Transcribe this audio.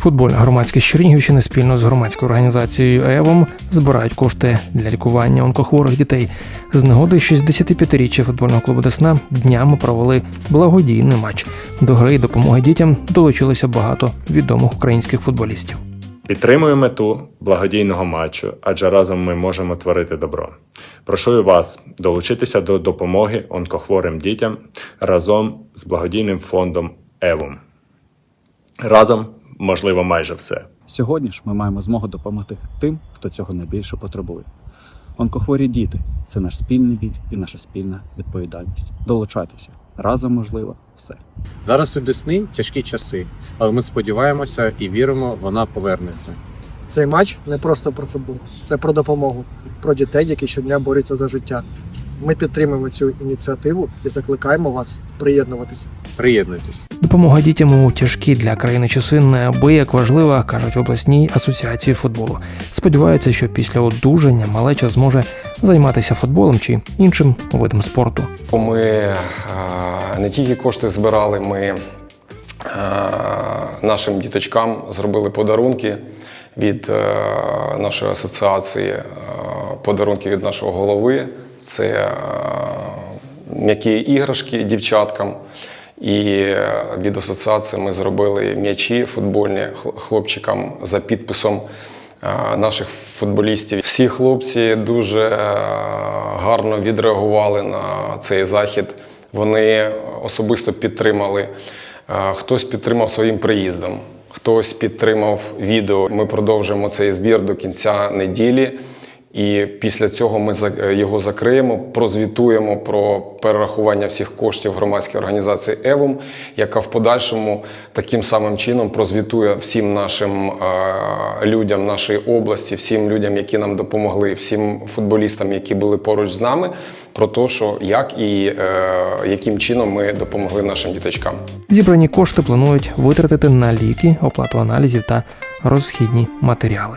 Футбольна громадськість Чернігівщини спільно з громадською організацією ЕВОМ збирають кошти для лікування онкохворих дітей. З нагоди 65-річчя футбольного клубу Десна днями провели благодійний матч. До гри і допомоги дітям долучилося багато відомих українських футболістів. Підтримую мету благодійного матчу, адже разом ми можемо творити добро. Прошу вас долучитися до допомоги онкохворим дітям разом з благодійним фондом ЕВОМ. Разом можливо майже все. Сьогодні ж ми маємо змогу допомогти тим, хто цього найбільше потребує. Онкохворі діти це наш спільний біль і наша спільна відповідальність. Долучайтеся разом можливо все. Зараз у Десни тяжкі часи, але ми сподіваємося і віримо, вона повернеться. Цей матч не просто про футбол, це про допомогу, про дітей, які щодня борються за життя. Ми підтримуємо цю ініціативу і закликаємо вас приєднуватися. Приєднуйтесь. Допомога дітям у тяжкі для країни часи неабияк важлива, кажуть в обласній асоціації футболу. Сподіваються, що після одужання малеча зможе займатися футболом чи іншим видом спорту. Ми е, не тільки кошти збирали, ми е, нашим діточкам зробили подарунки від е, нашої асоціації, подарунки від нашого голови. Це е, м'які іграшки дівчаткам. І е, від асоціації ми зробили м'ячі футбольні хлопчикам за підписом е, наших футболістів. Всі хлопці дуже гарно відреагували на цей захід. Вони особисто підтримали. Хтось підтримав своїм приїздом, хтось підтримав відео. Ми продовжуємо цей збір до кінця неділі. І після цього ми за- його закриємо, прозвітуємо про перерахування всіх коштів громадської організації ЕВОМ, яка в подальшому таким самим чином прозвітує всім нашим е, людям нашої області, всім людям, які нам допомогли, всім футболістам, які були поруч з нами, про те, що як і е, яким чином ми допомогли нашим діточкам. Зібрані кошти планують витратити на ліки, оплату аналізів та розхідні матеріали.